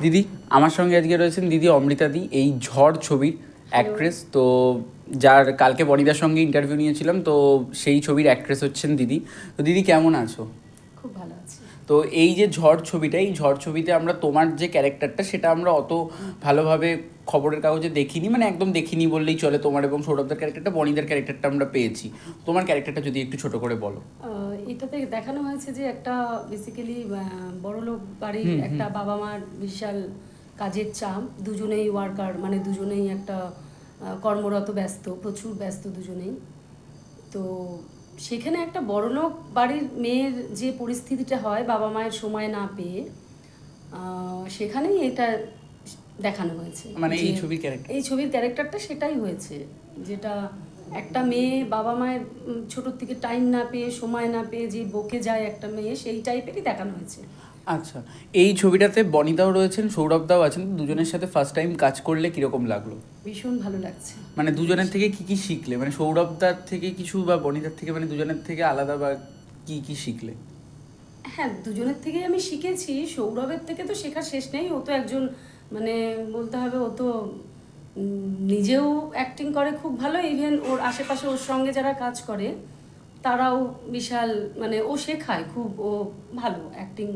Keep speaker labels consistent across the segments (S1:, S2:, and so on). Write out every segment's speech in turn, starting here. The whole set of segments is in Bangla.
S1: দিদি আমার সঙ্গে আজকে রয়েছেন দিদি অমৃতা দি এই ঝড় ছবির অ্যাক্ট্রেস তো যার কালকে বনিদার সঙ্গে ইন্টারভিউ নিয়েছিলাম তো সেই ছবির অ্যাক্ট্রেস হচ্ছেন দিদি। তো দিদি কেমন আছি? তো এই যে ঝড় ছবিটা এই ঝড় ছবিতে আমরা তোমার যে ক্যারেক্টারটা সেটা আমরা অত ভালোভাবে খবরের কাগজে দেখিনি মানে একদম দেখিনি বললেই চলে তোমার এবং সৌরভদের ক্যারেক্টারটা বনিদার ক্যারেক্টারটা আমরা পেয়েছি। তোমার ক্যারেক্টারটা যদি একটু ছোট করে বলো।
S2: এটাতে দেখানো হয়েছে যে একটা বেসিক্যালি বড়লোক বাড়ির একটা বাবা মার বিশাল কাজের চাপ। দুজনেই ওয়ার্কার মানে দুজনেই একটা কর্মরত ব্যস্ত প্রচুর ব্যস্ত দুজনেই। তো সেখানে একটা বড়লোক বাড়ির মেয়ের যে পরিস্থিতিটা হয় বাবা মায়ের সময় না পেয়ে সেখানেই এটা দেখানো হয়েছে।
S1: মানে এই ছবির ক্যারেক্টার
S2: এই ছবির ক্যারেক্টারটা সেটাই হয়েছে যেটা একটা মেয়ে বাবা মায়ের ছোটোর থেকে টাইম না পেয়ে সময় না পেয়ে যে বকে যায় একটা মেয়ে সেই টাইপেরই দেখানো হয়েছে।
S1: আচ্ছা এই ছবিটাতে বনিদাও রয়েছেন সৌরভদাও আছেন দুজনের সাথে ফার্স্ট টাইম কাজ করলে কীরকম লাগল?
S2: ভীষণ ভালো লাগছে।
S1: মানে দুজনের থেকে কি কি শিখলে? মানে সৌরভদার থেকে কিছু বা বনিদার থেকে মানে দুজনের থেকে আলাদা বা কি কি শিখলে?
S2: হ্যাঁ দুজনের থেকেই আমি শিখেছি সৌরভের থেকে তো শেখার শেষ নেই ও তো একজন মানে বলতে হবে ও তো নিজেও অ্যাক্টিং করে খুব ভালো ইভেন ওর আশেপাশে ওর সঙ্গে যারা কাজ করে তারাও বিশাল মানে ও শেখায় খুব ও ভালো অ্যাক্টিং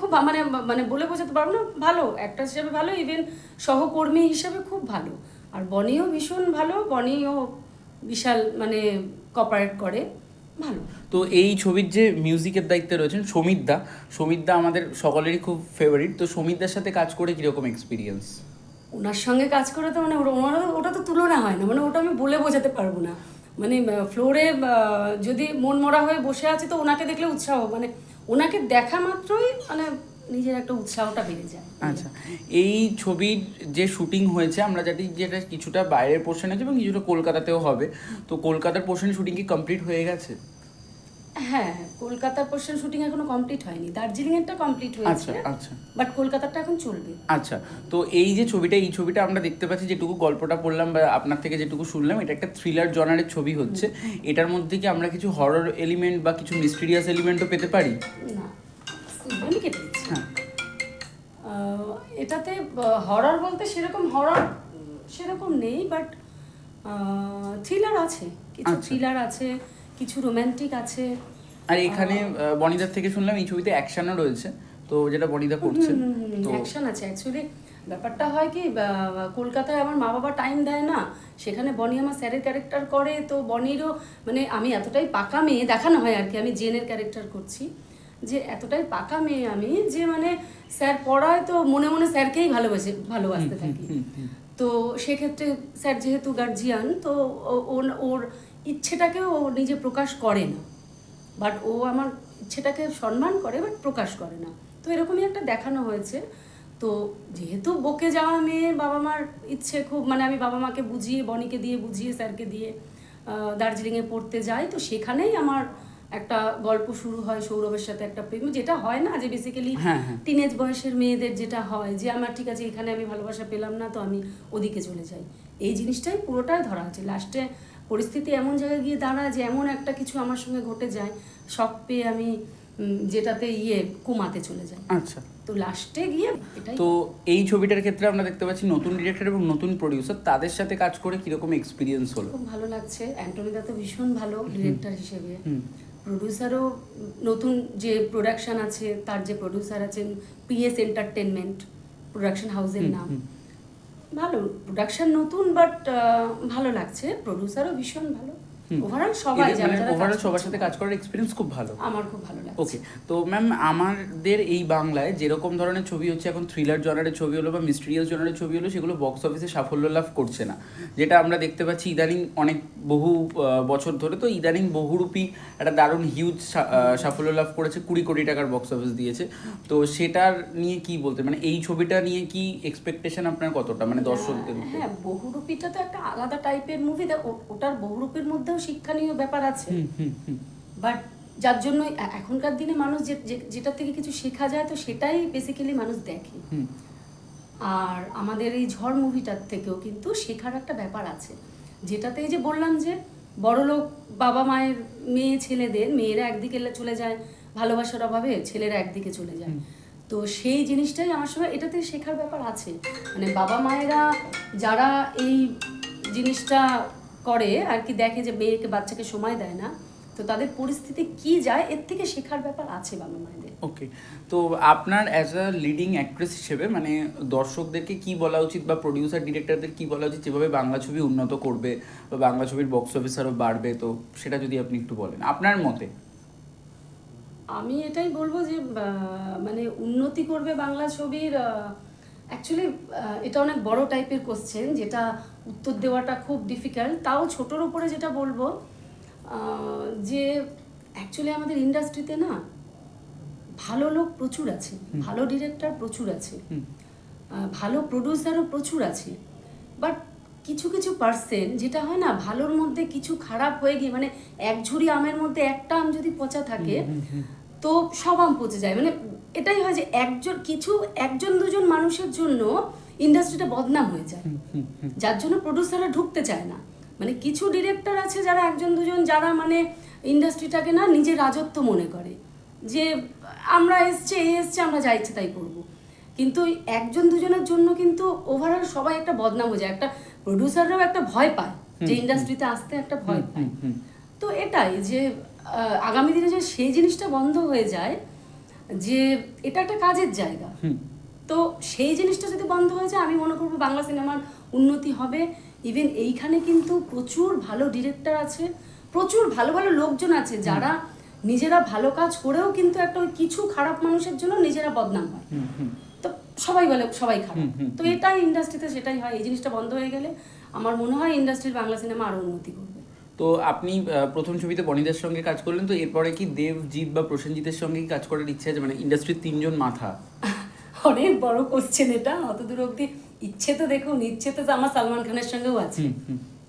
S2: খুব মানে মানে বলে বোঝাতে পারব না ভালো অ্যাক্টার হিসেবে ভালো ইভেন সহকর্মী হিসেবে খুব ভালো। আর বনিও ভীষণ ভালো বনিও বিশাল মানে কপারেট করে ভালো।
S1: তো এই ছবির যে মিউজিকের দায়িত্বে রয়েছেন সমীর দা সমীর দা আমাদের সকলেরই খুব ফেভারিট তো সমীর দার সাথে কাজ করে কীরকম এক্সপিরিয়েন্স
S2: ওনার সঙ্গে কাজ করে তো মানে ওনারা ওটা তো তুলনা হয় না মানে ওটা আমি বলে বোঝাতে পারব না। মানে ফ্লোরে যদি মন মরা হয়ে বসে আছে তো ওনাকে দেখলে উৎসাহ মানে ওনাকে দেখা মাত্রই মানে নিজের একটা উৎসাহটা বেড়ে যায়।
S1: আচ্ছা এই ছবির যে শুটিং হয়েছে, আমরা জানি যেটা কিছুটা বাইরের পোর্শন আছে এবং কিছুটা কলকাতাতেও হবে। তো কলকাতার পোর্শন শুটিং কি কমপ্লিট হয়ে গেছে?
S2: হ্যাঁ কলকাতার পোর্শন শুটিং এখনও কমপ্লিট হয়নি। দার্জিলিং এরটা কমপ্লিট হয়েছে
S1: আচ্ছা আচ্ছা।
S2: বাট কলকাতারটা এখন চলবে।
S1: আচ্ছা তো এই যে ছবিটা এই ছবিটা আমরা দেখতে পাচ্ছি যেটুকু গল্পটা পড়লাম বা আপনার থেকে যেটুকু শুনলাম এটা একটা থ্রিলার জনারের ছবি হচ্ছে। এটার মধ্যে কি আমরা কিছু হরর এলিমেন্ট বা কিছু মিস্টিরিয়াস এলিমেন্টও পেতে পারি?
S2: না আমি কেটে দিচ্ছি।
S1: হ্যাঁ।
S2: এটাতে হরর বলতে সেরকম হরর সেরকম নেই বাট থ্রিলার আছে কিছু
S1: আচ্ছা।
S2: থ্রিলার আছে। কিছু রোম্যান্টিক আছে।
S1: আর এখানে বনিদার থেকে শুনলাম এই ছবিতে অ্যাকশনও রয়েছে তো যেটা বনিদা করছেন তো
S2: অ্যাকশন আছে অ্যাকচুয়ালি ব্যাপারটা হয় কি কলকাতায় আমার মা বাবা টাইম দেয় না সেখানে বনি আমার স্যারের ক্যারেক্টার করে তো বনিরও মানে আমি এতটাই পাকা মেয়ে দেখানো হয় আর কি আমি জেনের ক্যারেক্টার করছি যে এতটাই পাকা মেয়ে আমি যে মানে স্যার পড়ায় তো মনে মনে স্যারকেই ভালোবাসে ভালোবাসতে থাকি। তো সেক্ষেত্রে স্যার যেহেতু গার্জিয়ান তো ওর ইচ্ছেটাকে ও নিজে প্রকাশ করে না। বাট ও আমার ইচ্ছেটাকে সম্মান করে বাট প্রকাশ করে না। তো এরকমই একটা দেখানো হয়েছে। তো যেহেতু বকে যাওয়া মেয়ে বাবা মার ইচ্ছে খুব মানে আমি বাবা মাকে বুঝিয়ে বনিকে দিয়ে বুঝিয়ে স্যারকে দিয়ে দার্জিলিংয়ে পড়তে যাই তো সেখানেই আমার একটা গল্প শুরু হয় সৌরভের সাথে একটা প্রেম। যেটা হয় না যে বেসিক্যালি
S1: হ্যাঁ, হ্যাঁ।
S2: টিনেজ বয়সের মেয়েদের যেটা হয় যে আমার ঠিক আছে এখানে আমি ভালোবাসা পেলাম না তো আমি ওদিকে চলে যাই। এই জিনিসটাই পুরোটাই ধরা আছে লাস্টে পরিস্থিতি এমন জায়গায় গিয়ে দাঁড়ায় যে এমন একটা কিছু আমার সঙ্গে ঘটে যায় শখ পেয়ে আমি যেটাতে ইয়ে কুমাতে চলে যাই।
S1: আচ্ছা।
S2: তো লাস্টে গিয়ে
S1: তো এই ছবিটার ক্ষেত্রে আমরা দেখতে পাচ্ছি নতুন ডিরেক্টর এবং নতুন প্রডিউসার তাদের সাথে কাজ করে কীরকম এক্সপিরিয়েন্স হলো?
S2: খুব ভালো লাগছে। অ্যান্টনিদা তো ভীষণ ভালো ডিরেক্টর হিসেবে।
S1: হুম।
S2: প্রডিউসারও নতুন যে প্রোডাকশন আছে তার যে প্রডিউসার আছেন পিএস এন্টারটেনমেন্ট প্রোডাকশন হাউসের নাম। ভালো প্রোডাকশন নতুন বাট ভালো লাগছে। প্রডিউসারও ভীষণ ভালো। ওভারঅল সবাই যারা যারা
S1: ওভারঅল সবার সাথে কাজ করার এক্সপিরিয়েন্স খুব ভালো।
S2: আমার খুব ভালো লাগছে।
S1: ওকে তো ম্যাম আমাদের এই বাংলায় যেরকম ধরনের ছবি হচ্ছে এখন থ্রিলার জনারের ছবি হলো বা মিস্ট্রিয়াস জনারের ছবি হলো সেগুলো বক্স অফিসে সাফল্য লাভ করছে না। যেটা আমরা দেখতে পাচ্ছি ইদানিং অনেক বহু বছর ধরে তো ইদানিং বহুরূপী একটা দারুণ হিউজ সাফল্য লাভ করেছে কুড়ি কোটি টাকার বক্স অফিস দিয়েছে। তো সেটার নিয়ে কি বলতে মানে এই ছবিটা নিয়ে কি এক্সপেকটেশন আপনার কতটা মানে দর্শকদের?
S2: হ্যাঁ বহুরূপীটা তো একটা আলাদা টাইপের মুভি ওটার বহুরূপীর মধ্যেও শিক্ষণীয় ব্যাপার আছে। বাট যার জন্য এখনকার দিনে মানুষ যেটা থেকে কিছু শেখা যায় তো সেটাই বেসিক্যালি মানুষ দেখে। আর আমাদের এই ঝড় মুভিটার থেকেও কিন্তু শেখার একটা ব্যাপার আছে। যেটাতে এই যে বললাম যে বড়লোক বাবা মায়ের মেয়ে ছেলেদের মেয়েরা একদিকে চলে যায় ভালোবাসার অভাবে ছেলেরা একদিকে চলে যায়। তো সেই জিনিসটাই আমার সময় এটাতে শেখার ব্যাপার আছে। মানে বাবা মায়েরা যারা এই জিনিসটা করে আর কি দেখে যে মেয়েকে বাচ্চাকে সময় দেয় না তো তাদের পরিস্থিতি কি যায় এর থেকে শেখার ব্যাপার আছে বাবা মায়েদের।
S1: ওকে তো আপনার অ্যাজ আ লিডিং অ্যাক্ট্রেস হিসেবে মানে দর্শকদেরকে কি বলা উচিত বা প্রডিউসার ডিরেক্টরদের কি বলা উচিত যেভাবে বাংলা ছবি উন্নত করবে বা বাংলা ছবির বক্স অফিস আরও বাড়বে তো সেটা যদি আপনি একটু বলেন আপনার মতে?
S2: আমি এটাই বলব যে মানে উন্নতি করবে বাংলা ছবির অ্যাকচুয়ালি এটা অনেক বড় টাইপের কোশ্চেন যেটা উত্তর দেওয়াটা খুব ডিফিকাল্ট তাও ছোটোর উপরে যেটা বলব যে অ্যাকচুয়ালি আমাদের ইন্ডাস্ট্রিতে না ভালো লোক প্রচুর আছে। ভালো ডিরেক্টর প্রচুর আছে। ভালো প্রডিউসারও প্রচুর আছে। বাট কিছু কিছু পার্সেন্ট যেটা হয় না ভালোর মধ্যে কিছু খারাপ হয়ে গিয়ে মানে এক ঝুড়ি আমের মধ্যে একটা আম যদি পচা থাকে তো সব আম পচে যায়। মানে এটাই হয় যে একজন কিছু একজন দুজন মানুষের জন্য ইন্ডাস্ট্রিটা বদনাম হয়ে যায়। যার জন্য প্রডিউসাররা ঢুকতে চায় না। মানে কিছু ডিরেক্টর আছে যারা একজন দুজন যারা মানে ইন্ডাস্ট্রিটাকে না নিজের রাজত্ব মনে করে। যে আমরা এসছে এ এসছে আমরা যা ইচ্ছে তাই করব। কিন্তু একজন দুজনের জন্য কিন্তু ওভারঅল সবাই একটা বদনাম হয়ে যায়। একটা প্রডিউসাররাও একটা ভয় পায় যে ইন্ডাস্ট্রিতে আসতে একটা ভয় পায়। তো এটাই যে আগামী দিনে যে সেই জিনিসটা বন্ধ হয়ে যায় যে এটা একটা কাজের জায়গা। তো সেই জিনিসটা যদি বন্ধ হয়ে যায় আমি মনে করব বাংলা সিনেমার উন্নতি হবে। ইভেন এইখানে কিন্তু প্রচুর ভালো ডিরেক্টর আছে প্রচুর ভালো ভালো লোকজন আছে যারা নিজেরা ভালো কাজ করেও কিন্তু একটা ওই কিছু খারাপ মানুষের জন্য নিজেরা বদনাম হয়। তো সবাই বলে সবাই খারাপ। তো এটাই ইন্ডাস্ট্রিতে সেটাই হয় এই জিনিসটা বন্ধ হয়ে গেলে আমার মনে হয় ইন্ডাস্ট্রির বাংলা সিনেমা আরও উন্নতি করবে।
S1: তো আপনি প্রথম ছবিতে বনিদার সঙ্গে কাজ করলেন তো এরপরে কি দেবজিৎ বা প্রসেনজিতের সঙ্গে কাজ করার ইচ্ছা আছে? মানে ইন্ডাস্ট্রির তিনজন মাথা।
S2: অনেক বড় কোশ্চেন এটা অত দূর অব্দি ইচ্ছে তো দেখুন ইচ্ছে তো আমার সালমান খানের সঙ্গেও আছে।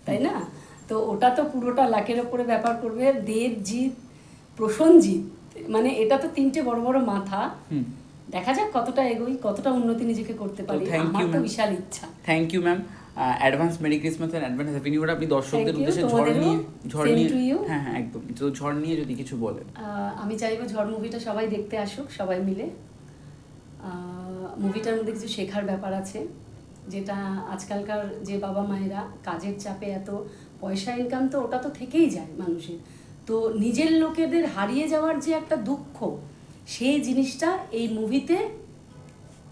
S2: তাই না? তো ওটা তো পুরোটা লাকের ওপরে ব্যাপার করবে। দেবজিৎ প্রসঞ্জিৎ মানে এটা তো তিনটে বড় বড় মাথা। দেখা যাক কতটা এগোই কতটা উন্নতি নিজেকে করতে পারি। আমার তো বিশাল ইচ্ছা।
S1: Thank you ma'am advance merry Christmas and advance happy new year আপনি দর্শকদের উদ্দেশ্যে ঝড় নিয়ে ঝড় নিয়ে হ্যাঁ হ্যাঁ একদম। তো ঝড় নিয়ে যদি কিছু বলেন।
S2: আমি চাইব ঝড় মুভিটা সবাই দেখতে আসুক সবাই মিলে। মুভিটার মধ্যে কিছু শেখার ব্যাপার আছে যেটা আজকালকার যে বাবা মায়েরা কাজের চাপে এত পয়সা ইনকাম তো ওটা তো থেকেই যায় মানুষের। তো নিজের লোকেদের হারিয়ে যাওয়ার যে একটা দুঃখ সেই জিনিসটা এই মুভিতে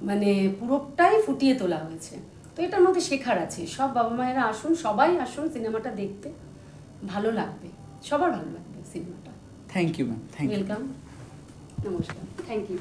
S2: মানে পুরোটাই ফুটিয়ে তোলা হয়েছে। তো এটার মধ্যে শেখার আছে। সব বাবা মায়েরা আসুন সবাই আসুন সিনেমাটা দেখতে। ভালো লাগবে। সবার ভালো লাগবে সিনেমাটা।
S1: Thank you ma'am thank you
S2: welcome নমস্কার। Thank you